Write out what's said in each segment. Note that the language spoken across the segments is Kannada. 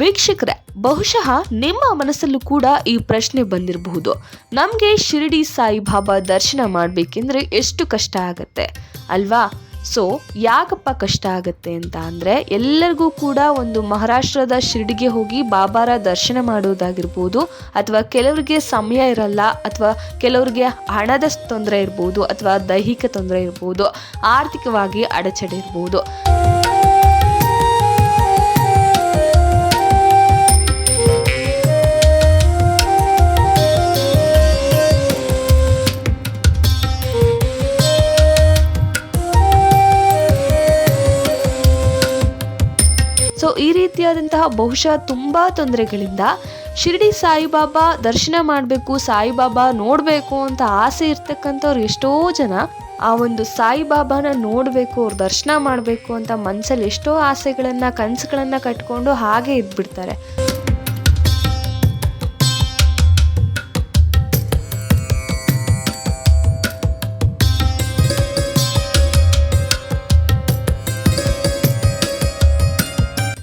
ವೀಕ್ಷಕರೇ, ಬಹುಶಃ ನಿಮ್ಮ ಮನಸ್ಸಲ್ಲೂ ಕೂಡ ಈ ಪ್ರಶ್ನೆ ಬಂದಿರಬಹುದು. ನಮಗೆ ಶಿರಡಿ ಸಾಯಿಬಾಬಾ ದರ್ಶನ ಮಾಡಬೇಕೆಂದ್ರೆ ಎಷ್ಟು ಕಷ್ಟ ಆಗತ್ತೆ, ಅಲ್ವಾ? ಸೊ ಯಾಕಪ್ಪ ಕಷ್ಟ ಆಗತ್ತೆ ಅಂತ ಅಂದರೆ, ಎಲ್ಲರಿಗೂ ಕೂಡ ಒಂದು ಮಹಾರಾಷ್ಟ್ರದ ಶಿರಡಿಗೆ ಹೋಗಿ ಬಾಬಾರ ದರ್ಶನ ಮಾಡೋದಾಗಿರ್ಬೋದು, ಅಥವಾ ಕೆಲವರಿಗೆ ಸಮಯ ಇರಲ್ಲ, ಅಥವಾ ಕೆಲವರಿಗೆ ಹಣದ ತೊಂದರೆ ಇರ್ಬೋದು, ಅಥವಾ ದೈಹಿಕ ತೊಂದರೆ ಇರ್ಬೋದು, ಆರ್ಥಿಕವಾಗಿ ಅಡಚಣೆ ಇರ್ಬೋದು. ಈ ರೀತಿಯಾದಂತಹ ಬಹುಶಃ ತುಂಬ ತೊಂದರೆಗಳಿಂದ ಶಿರಡಿ ಸಾಯಿಬಾಬಾ ದರ್ಶನ ಮಾಡಬೇಕು, ಸಾಯಿಬಾಬಾ ನೋಡಬೇಕು ಅಂತ ಆಸೆ ಇರ್ತಕ್ಕಂಥವ್ರು ಎಷ್ಟೋ ಜನ ಆ ಒಂದು ಸಾಯಿಬಾಬಾನ ನೋಡಬೇಕು, ಅವ್ರ ದರ್ಶನ ಮಾಡಬೇಕು ಅಂತ ಮನಸ್ಸಲ್ಲಿ ಎಷ್ಟೋ ಆಸೆಗಳನ್ನು, ಕನಸುಗಳನ್ನು ಕಟ್ಕೊಂಡು ಹಾಗೆ ಇದ್ಬಿಡ್ತಾರೆ.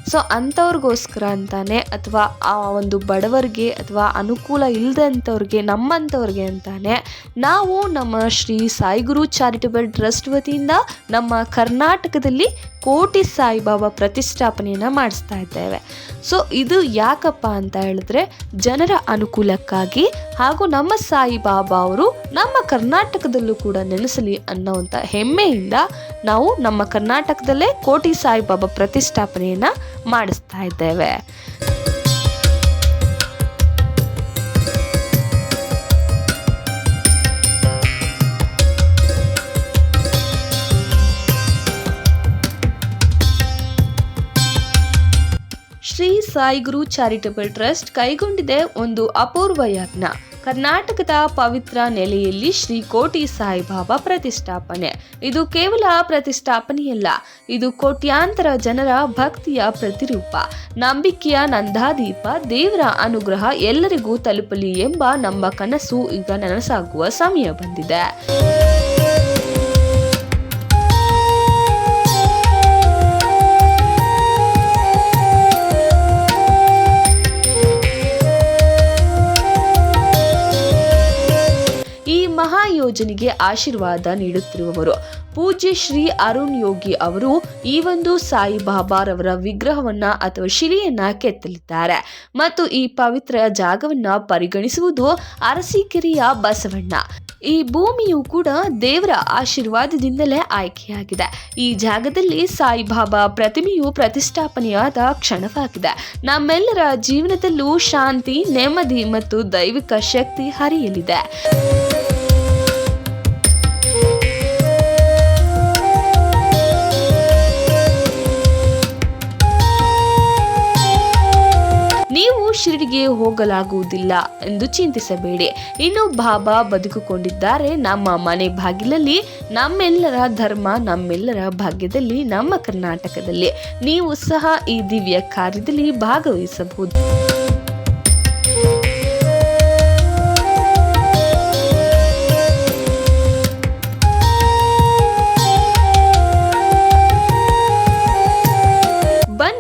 ಸೊ ಅಂಥವ್ರಿಗೋಸ್ಕರ ಅಂತಾನೆ ಅಥವಾ ಆ ಒಂದು ಬಡವರಿಗೆ ಅಥವಾ ಅನುಕೂಲ ಇಲ್ಲದಂಥವ್ರಿಗೆ ನಮ್ಮಂಥವ್ರಿಗೆ ಅಂತಾನೆ ನಾವು ನಮ್ಮ ಶ್ರೀ ಸಾಯಿಗುರು ಚಾರಿಟಬಲ್ ಟ್ರಸ್ಟ್ ವತಿಯಿಂದ ನಮ್ಮ ಕರ್ನಾಟಕದಲ್ಲಿ ಕೋಟಿ ಸಾಯಿಬಾಬಾ ಪ್ರತಿಷ್ಠಾಪನೆಯನ್ನು ಮಾಡಿಸ್ತಾ ಇದ್ದೇವೆ. ಸೊ ಇದು ಯಾಕಪ್ಪ ಅಂತ ಹೇಳಿದ್ರೆ ಜನರ ಅನುಕೂಲಕ್ಕಾಗಿ ಹಾಗೂ ನಮ್ಮ ಸಾಯಿಬಾಬಾ ಅವರು ನಮ್ಮ ಕರ್ನಾಟಕದಲ್ಲೂ ಕೂಡ ನೆಲೆಸಲಿ ಅನ್ನೋವಂಥ ಹೆಮ್ಮೆಯಿಂದ ನಾವು ನಮ್ಮ ಕರ್ನಾಟಕದಲ್ಲೇ ಕೋಟಿ ಸಾಯಿಬಾಬಾ ಪ್ರತಿಷ್ಠಾಪನೆಯನ್ನು ಮಾಡಿಸ್ತಾ ಇದ್ದೇವೆ. ಶ್ರೀ ಸಾಯಿಗುರು ಚಾರಿಟಬಲ್ ಟ್ರಸ್ಟ್ ಕೈಗೊಂಡಿದೆ ಒಂದು ಅಪೂರ್ವ ಯಜ್ಞ. ಕರ್ನಾಟಕದ ಪವಿತ್ರ ನೆಲೆಯಲ್ಲಿ ಶ್ರೀ ಕೋಟಿ ಸಾಯಿಬಾಬಾ ಪ್ರತಿಷ್ಠಾಪನೆ. ಇದು ಕೇವಲ ಪ್ರತಿಷ್ಠಾಪನೆಯಲ್ಲ, ಇದು ಕೋಟ್ಯಾಂತರ ಜನರ ಭಕ್ತಿಯ ಪ್ರತಿರೂಪ. ನಂಬಿಕೆಯ ನಂದಾದೀಪ, ದೇವರ ಅನುಗ್ರಹ ಎಲ್ಲರಿಗೂ ತಲುಪಲಿ ಎಂಬ ನಮ್ಮ ಕನಸು ಈಗ ನನಸಾಗುವ ಸಮಯ ಬಂದಿದೆ. ಯೋಜನೆಗೆ ಆಶೀರ್ವಾದ ನೀಡುತ್ತಿರುವವರು. ಪೂಜ್ಯ ಶ್ರೀ ಅರುಣ್ ಯೋಗಿ ಅವರು ಈ ಒಂದು ಸಾಯಿಬಾಬಾರವರ ವಿಗ್ರಹವನ್ನ ಅಥವಾ ಶಿಲೆಯನ್ನ ಕೆತ್ತಲಿದ್ದಾರೆ. ಮತ್ತು ಈ ಪವಿತ್ರ ಜಾಗವನ್ನ ಪರಿಗಣಿಸುವುದು ಅರಸೀಕೆರೆಯ ಬಸವಣ್ಣ. ಈ ಭೂಮಿಯು ಕೂಡ ದೇವರ ಆಶೀರ್ವಾದದಿಂದಲೇ ಆಯ್ಕೆಯಾಗಿದೆ. ಈ ಜಾಗದಲ್ಲಿ ಸಾಯಿಬಾಬಾ ಪ್ರತಿಮೆಯು ಪ್ರತಿಷ್ಠಾಪನೆಯಾದ ಕ್ಷಣವಾಗಿದೆ. ನಮ್ಮೆಲ್ಲರ ಜೀವನದಲ್ಲೂ ಶಾಂತಿ, ನೆಮ್ಮದಿ ಮತ್ತು ದೈವಿಕ ಶಕ್ತಿ ಹರಿಯಲಿದೆ. ಹೋಗಲಾಗುವುದಿಲ್ಲ ಎಂದು ಚಿಂತಿಸಬೇಡಿ. ಇನ್ನು ಬಾಬಾ ಬದುಕುಕೊಂಡಿದ್ದಾರೆ. ನಮ್ಮ ಮನೆ ಬಾಗಿಲಲ್ಲಿ ನಮ್ಮೆಲ್ಲರ ಧರ್ಮ, ನಮ್ಮೆಲ್ಲರ ಭಾಗ್ಯದಲ್ಲಿ, ನಮ್ಮ ಕರ್ನಾಟಕದಲ್ಲಿ. ನೀವು ಸಹ ಈ ದಿವ್ಯ ಕಾರ್ಯದಲ್ಲಿ ಭಾಗವಹಿಸಬಹುದು.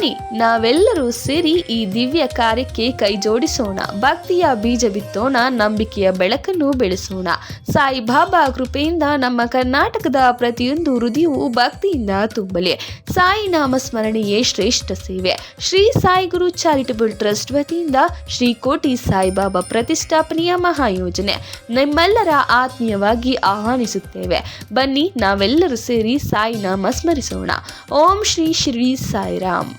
ಬನ್ನಿ, ನಾವೆಲ್ಲರೂ ಸೇರಿ ಈ ದಿವ್ಯ ಕಾರ್ಯಕ್ಕೆ ಕೈ ಜೋಡಿಸೋಣ. ಭಕ್ತಿಯ ಬೀಜ ಬಿತ್ತೋಣ, ನಂಬಿಕೆಯ ಬೆಳಕನ್ನು ಬೆಳೆಸೋಣ. ಸಾಯಿಬಾಬಾ ಕೃಪೆಯಿಂದ ನಮ್ಮ ಕರ್ನಾಟಕದ ಪ್ರತಿಯೊಂದು ಹೃದಯವು ಭಕ್ತಿಯಿಂದ ತುಂಬಲಿ. ಸಾಯಿ ನಾಮ ಸ್ಮರಣೆಯೇ ಶ್ರೇಷ್ಠ ಸೇವೆ. ಶ್ರೀ ಸಾಯಿ ಗುರು ಚಾರಿಟಬಲ್ ಟ್ರಸ್ಟ್ ವತಿಯಿಂದ ಶ್ರೀ ಕೋಟಿ ಸಾಯಿಬಾಬಾ ಪ್ರತಿಷ್ಠಾಪನೆಯ ಮಹಾಯೋಜನೆ. ನಿಮ್ಮೆಲ್ಲರ ಆತ್ಮೀಯವಾಗಿ ಆಹ್ವಾನಿಸುತ್ತೇವೆ. ಬನ್ನಿ, ನಾವೆಲ್ಲರೂ ಸೇರಿ ಸಾಯಿ ನಾಮ ಸ್ಮರಿಸೋಣ. ಓಂ ಶ್ರೀ ಶ್ರೀ ಸಾಯಿರಾಮ್.